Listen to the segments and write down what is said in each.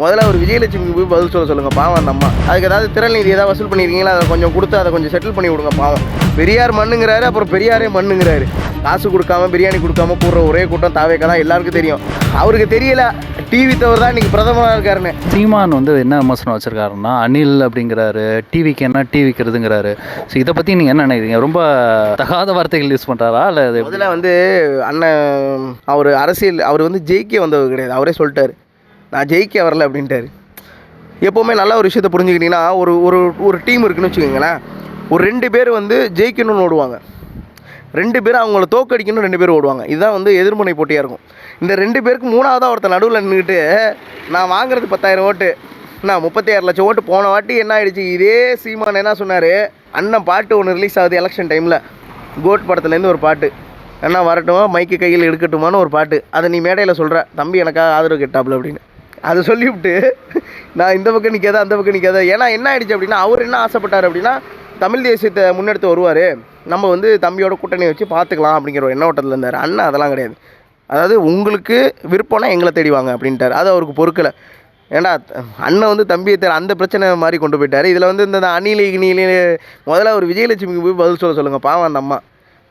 முதல்ல ஒரு விஜயலட்சுமி போய் பதில் சொல்ல சொல்லுங்கள் பாவம் அந்த அம்மா. அதுக்கு ஏதாவது திறன் நிதி ஏதாவது வசூல் பண்ணியிருக்கீங்களா அதை கொஞ்சம் கொடுத்து அதை கொஞ்சம் செட்டில் பண்ணி விடுங்க பாவம். பெரியார் மண்ணுங்கிறாரு அப்புறம் பெரியாரே மண்ணுங்கிறாரு. காசு கொடுக்காம பிரியாணி கொடுக்காம கூடுற ஒரே கூட்டம் தாவேக்கா தான் எல்லாருக்கும் தெரியும். அவருக்கு தெரியல டிவி தவிர தான் இன்னைக்கு பிரதமராக இருக்காருன்னு. சீமான் வந்து என்ன விமர்சனம் வச்சிருக்காருன்னா அனில் அப்படிங்கிறாரு டிவிக்கு என்ன டிவிக்கிறதுங்கிறாரு ஸோ இதை பற்றி நீங்கள் என்ன நினைக்கிறீங்க? ரொம்ப தகாத வார்த்தைகள் யூஸ் பண்ணுறாரா இல்லை? முதல்ல வந்து அண்ணன் அவர் அரசியல் அவர் வந்து ஜெயிக்க வந்தவர் கிடையாது. அவரே சொல்லிட்டாரு. நான் ஜெயிக்க வரல அப்படின்ட்டாரு. எப்போவுமே நல்ல ஒரு விஷயத்தை புரிஞ்சுக்கிட்டிங்கன்னா ஒரு ஒரு ஒரு டீம் இருக்குன்னு வச்சுக்கோங்களேன். ஒரு ரெண்டு பேர் வந்து ஜெயிக்கணும்னு ஓடுவாங்க. ரெண்டு பேரும் அவங்கள தோக்கடிக்கணும் ரெண்டு பேரும் ஓடுவாங்க. இதுதான் வந்து எதிர்முனை போட்டியாக இருக்கும். இந்த ரெண்டு பேருக்கு மூணாவதாக ஒருத்தர் நடுவில் நின்றுட்டு நான் வாங்குறது பத்தாயிரம் ஓட்டு நான் முப்பத்தி ஆறு லட்சம் ஓட்டு போன வாட்டி என்ன ஆயிடுச்சு? இதே சீமான் என்ன சொன்னார் அண்ணன் பாட்டு ஒன்று ரிலீஸ் ஆகுது எலெக்ஷன் டைமில் கோட் படத்துலேருந்து ஒரு பாட்டு என்ன வரட்டுமா மைக்கு கையில் எடுக்கட்டுமான்னு ஒரு பாட்டு. அதை நீ மேடையில் சொல்கிற தம்பி எனக்காக ஆதரவு கெட்டாப்புல அப்படின்னு. அதை சொல்லிவிட்டு நான் இந்த பக்கம் நிற்காத அந்த பக்கம் நிற்காத ஏன்னா என்ன ஆயிடுச்சு அப்படின்னா அவர் என்ன ஆசைப்பட்டார் அப்படின்னா தமிழ் தேசியத்தை முன்னெடுத்து வருவார். நம்ம வந்து தம்பியோட கூட்டணி வச்சு பார்த்துக்கலாம் அப்படிங்கிற ஒரு எண்ணோட்டத்தில் இருந்தார். அண்ணன் அதெல்லாம் கிடையாது. அதாவது உங்களுக்கு விருப்பம்னா எங்களை தேடிவாங்க அப்படின்ட்டார். அது அவருக்கு பொறுக்கலை. ஏன்டா அண்ணன் வந்து தம்பியை தேட அந்த பிரச்சனை மாதிரி கொண்டு போயிட்டார். இதில் வந்து இந்த அணிலி கிணிலி முதல்ல ஒரு விஜயலட்சுமிக்கு போய் பதில் சொல்ல சொல்லுங்கள் பாவம் அந்த அம்மா.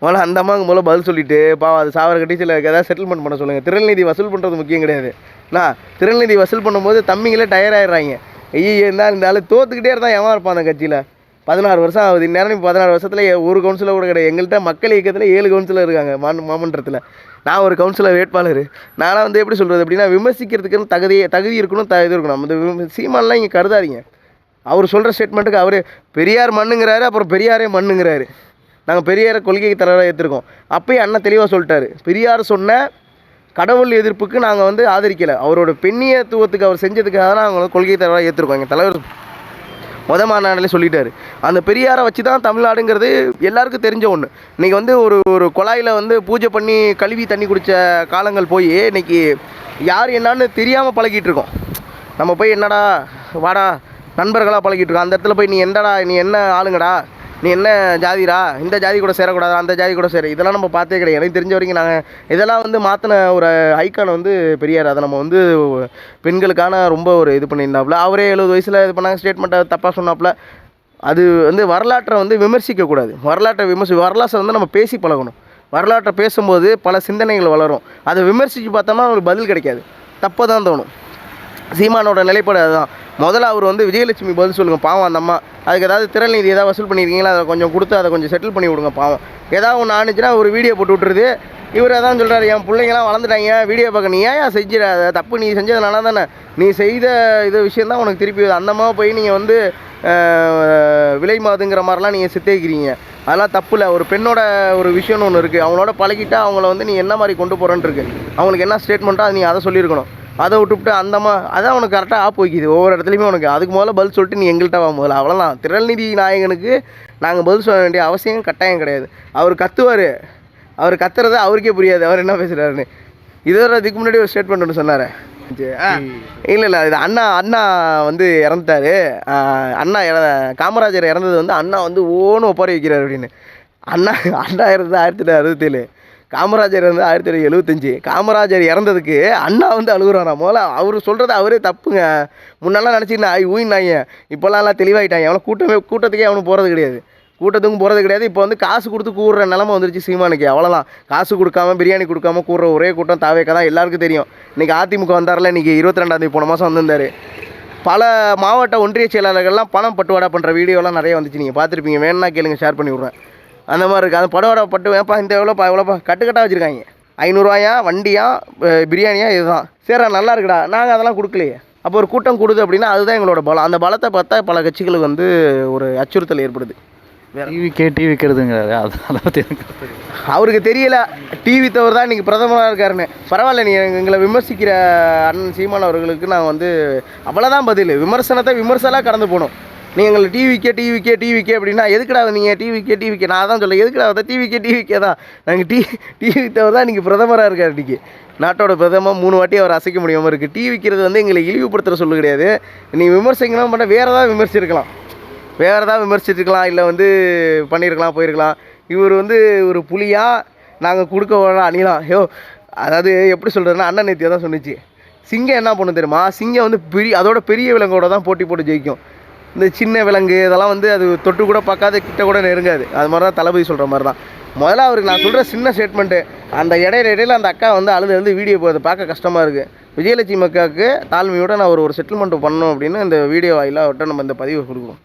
முதல்ல அந்த அம்மாவுக்கு முதல்ல பதில் சொல்லிவிட்டு பாவம் அது சாவர கட்டிச்சில் ஏதாவது செட்டில்மெண்ட் பண்ண சொல்லுங்கள் திருநெல்வேலி வசூல் பண்ணுறது முக்கியம் கிடையாது. நான் திருநெல்வேலி வசூல் பண்ணும்போது தம்பிங்களே டயர் ஆயிடுறாங்க. ஐயோ இருந்தால் இந்த ஆள் தோத்துக்கிட்டே இருந்தால் எவன் இருப்பான் அந்த கட்சியில்? பதினாறு வருஷம் ஆகுது. இந்நேரம் இப்போ பதினாறு வருஷத்தில் ஒரு கவுன்சிலர் கூட கிடையாது. எங்கள்கிட்ட மக்கள் இயக்கத்தில் ஏழு கவுன்சிலர் இருக்காங்க மான் மாமன்றத்தில். நான் ஒரு கவுன்சிலர் வேட்பாளர். நானாக வந்து எப்படி சொல்கிறது அப்படின்னா விமர்சிக்கிறதுக்குன்னு தகுதி தகுதி இருக்கணும் தகுதி இருக்கணும். அந்த விம- சீமான்லாம் இங்கே கருதாதீங்க. அவர் சொல்கிற ஸ்டேட்மெண்ட்டுக்கு அவர் பெரியார் மண்ணுங்கிறாரு அப்புறம் பெரியாரே மண்ணுங்கிறாரு. நாங்கள் பெரியார கொள்கைக்கு தலைவராக ஏற்றிருக்கோம் அப்பயும் அண்ணன் தெளிவாக சொல்லிட்டாரு. பெரியார் சொன்ன கடவுள் எதிர்ப்புக்கு நாங்கள் வந்து ஆதரிக்கலை. அவரோட பெண்ணியத்துவத்துக்கு அவர் செஞ்சதுக்காக தான் நாங்கள் வந்து கொள்கை தலைவராக ஏற்றுருக்கோம் எங்கள் தலைவர் மொத மாநாட்டிலே சொல்லிட்டாரு. அந்த பெரியாரை வச்சு தான் தமிழ்நாடுங்கிறது எல்லாருக்கும் தெரிஞ்ச ஒன்று இன்றைக்கி வந்து ஒரு ஒரு குழாயில் வந்து பூஜை பண்ணி கழுவி தண்ணி குடித்த காலங்கள் போய் இன்னைக்கு யார் என்னன்னு தெரியாமல் பழகிட்டு இருக்கோம். நம்ம போய் என்னடா வாடா நண்பர்களாக பழகிட்டு இருக்கோம். அந்த இடத்துல போய் நீ என்னடா நீ என்ன ஆளுங்கடா? நீ என்ன ஜாதிரா இந்த ஜாதி கூட சேரக்கூடாது அந்த ஜாதி கூட சேர. இதெல்லாம் நம்ம பார்த்தே கிடையாது. எனக்கு தெரிஞ்ச வரைக்கும் நாங்கள் இதெல்லாம் வந்து மாற்றின ஒரு ஐக்கான் வந்து பெரியார். அதை நம்ம வந்து பெண்களுக்கான ரொம்ப ஒரு இது பண்ணியிருந்தாப்புல. அவரே எழுபது வயசில் இது பண்ணாங்க ஸ்டேட்மெண்ட்டை தப்பாக சொன்னாப்புல. அது வந்து வரலாற்றை வந்து விமர்சிக்கக்கூடாது வரலாற்றை விமர்சி வரலாற்றை வந்து நம்ம பேசி பழகணும். வரலாற்றை பேசும்போது பல சிந்தனைகள் வளரும். அதை விமர்சித்து பார்த்தோம்னா அவங்களுக்கு பதில் கிடைக்காது. தப்பாக தான் தோணும். சீமானோட நிலைப்பாடு அதுதான். முதல்ல அவர் வந்து விஜயலட்சுமி பதில் சொல்லுங்கள் பாவம் அந்த அம்மா. அதுக்கு ஏதாவது திறன் நிதி ஏதாவது வசூல் பண்ணியிருக்கீங்களா அதை கொஞ்சம் கொடுத்து அதை கொஞ்சம் செட்டில் பண்ணி விடுங்க பாவம். ஏதாவது ஒன்று ஆனிச்சுன்னா ஒரு வீடியோ போட்டு விட்டுருது. இவர் தான் சொல்கிறாரு என் பிள்ளைங்களாம் வளர்ந்துட்டாங்க வீடியோ பார்க்க நீ ஏன் செஞ்சிட அதை தப்பு நீ செஞ்சதுனால தானே. நீ செய்த இது விஷயம் தான் உனக்கு திருப்பி அந்த அம்மாவை போய் நீங்கள் வந்து விலை மாதுங்கிற மாதிரிலாம் நீங்கள் சித்தரிக்கிறீங்க. அதெல்லாம் தப்பு இல்லை. ஒரு பெண்ணோட ஒரு விஷயம்னு ஒன்று இருக்குது அவங்களோட பழகிட்டா அவங்கள வந்து நீ என்ன மாதிரி கொண்டு போகிறேன்னு இருக்கு. அவங்களுக்கு என்ன ஸ்டேட்மெண்ட்டோ அது நீ அதை சொல்லியிருக்கணும். அதை விட்டுவிட்டு அந்தம்மா அதான் உனக்கு கரெக்டாக ஆப் வைக்கிது. ஒவ்வொரு இடத்துலையுமே உனக்கு அதுக்கு முதல்ல பதில் சொல்லிட்டு நீ எங்கள்கிட்ட வா முதல்ல. அவ்வளோதான் திரள்நிதி நாயகனுக்கு நாங்கள் பதில் சொல்ல வேண்டிய அவசியம் கட்டாயம் கிடையாது. அவர் கத்துவார். அவர் கத்துறது அவருக்கே புரியாது. அவர் என்ன பேசுகிறாருன்னு இதோட இதுக்கு முன்னாடி ஒரு ஸ்டேட்மெண்ட் ஒன்று சொன்னார். இல்லை இல்லை. இது அண்ணா அண்ணா வந்து இறந்துட்டாரு. அண்ணா இற காமராஜர் இறந்தது வந்து அண்ணா வந்து ஓன்னு ஒப்பாரி வைக்கிறார் அப்படின்னு. அண்ணா அண்ணா இறந்தது ஆயிரத்தி தொள்ளாயிரத்தி அறுபத்தேழு. காமராஜர் வந்து ஆயிரத்தி தொள்ளாயிரத்தி எழுபத்தஞ்சு காமராஜர் இறந்ததுக்கு அண்ணா வந்து அழுகுறாராம் முதல்ல அவர் சொல்கிறது அவரே தப்புங்க. முன்னெல்லாம் நினச்சிருந்தேன் ஐ ஊயினாங்க இப்போல்லாம் எல்லாம் தெளிவாயிட்டாங்க. அவனை கூட்டமே கூட்டத்துக்கே அவனுக்கு போகிறது கிடையாது. கூட்டத்துக்கும் போகிறது கிடையாது. இப்போ வந்து காசு கொடுத்து கூடுற நிலமை வந்துருச்சு சீமானுக்கு. அவ்வளோதான் காசு கொடுக்காம பிரியாணி கொடுக்காம கூடுற ஒரே கூட்டம் தாவேக்க தான் எல்லாருக்கும் தெரியும். இன்றைக்கி அதிமுக வந்தார்ல இன்றைக்கி இருபத்தி ரெண்டாந்தேதி போன மாதம் வந்திருந்தார். பல மாவட்ட ஒன்றிய செயலாளர்கள்லாம் பணம் பட்டுவாடா பண்ணுற வீடியோலாம் நிறைய வந்துச்சு. நீங்கள் பார்த்துருப்பீங்க. வேணும்னா கேளுங்க ஷேர் பண்ணி விட்றேன். அந்த மாதிரி இருக்குது அந்த படவாடா பட்டு ஏப்பா இந்த எவ்வளோப்பா எவ்வளோப்பா? கட்டுக்கட்டாக வச்சுருக்காங்க. ஐநூறுரூவாயா வண்டியா பிரியாணியா இதுதான். சரி நல்லா இருக்குடா. நாங்கள் அதெல்லாம் கொடுக்கலையே. அப்போ ஒரு கூட்டம் கொடுது அப்படின்னா அதுதான் எங்களோட பலம். அந்த பலத்தை பார்த்தா பல கட்சிகளுக்கு வந்து ஒரு அச்சுறுத்தல் ஏற்படுது. டிவிக்கே டிவிக்கிறதுங்கிறாரு அது அதை பற்றி எனக்கு தெரியும். அவருக்கு தெரியல. டிவி தவிர தான் இன்றைக்கி பிரதமராக இருக்காருன்னு. பரவாயில்ல நீ எங்களை விமர்சிக்கிற அண்ணன் சீமான் அவர்களுக்கு நான் வந்து அவ்வளோதான் பதில். விமர்சனத்தை விமர்சலாக கடந்து போகணும் நீங்கள் எங்களை டிவிக்கே டிவிக்கே டிவிக்கே அப்படின்னா எதுக்குடா நீங்கள் டிவிக்கே டிவிக்கே நான் தான் சொல்ல எதுக்குடா அதை டிவிக்கே டிவிக்கே தான்? நாங்கள் டி டிவி தவிர தான் இன்றைக்கி பிரதமராக இருக்கார் இன்றைக்கி நாட்டோட பிரதமர் மூணு வாட்டி அவர் அசைக்க முடியாமல் இருக்குது டிவி விற்கிறது வந்து எங்களை இழிவுபடுத்துகிற சொல்லு கிடையாது. நீங்கள் விமர்சிக்கலாம் பண்ண வேறு ஏதாவது விமர்சிச்சிருக்கலாம். வேறு ஏதாவது விமர்சிச்சிருக்கலாம். இல்லை வந்து பண்ணியிருக்கலாம் போயிருக்கலாம். இவர் வந்து ஒரு புலியாக நாங்கள் கொடுக்க வர அணிலாம் ஐயோ அதாவது எப்படி சொல்கிறதுனா அண்ணன் நேத்தியாக தான் சொன்னிச்சு. சிங்கம் என்ன பண்ணும் தெரியுமா? சிங்கம் வந்து பெரிய அதோட பெரிய விலங்கோட தான் போட்டி போட்டு ஜெயிக்கும். இந்த சின்ன விலங்கு இதெல்லாம் வந்து அது தொட்டு கூட பார்க்காத கிட்ட கூட நெருங்காது. அது மாதிரி தான் தளபதி சொல்கிற மாதிரி தான் முதல்ல அவருக்கு நான் சொல்கிற சின்ன ஸ்டேட்மெண்ட்டு அந்த இடையில இடையில அந்த அக்கா வந்து அழுது அழுது வீடியோ போகுது. பார்க்க கஷ்டமாக இருக்குது விஜயலட்சுமி அக்காவுக்கு தாழ்மையோட நான் ஒரு ஒரு செட்டில்மெண்ட் பண்ணணும் அப்படின்னு இந்த வீடியோ வாயிலாக அவர்கிட்ட நம்ம இந்த பதிவு கொடுக்குறோம்.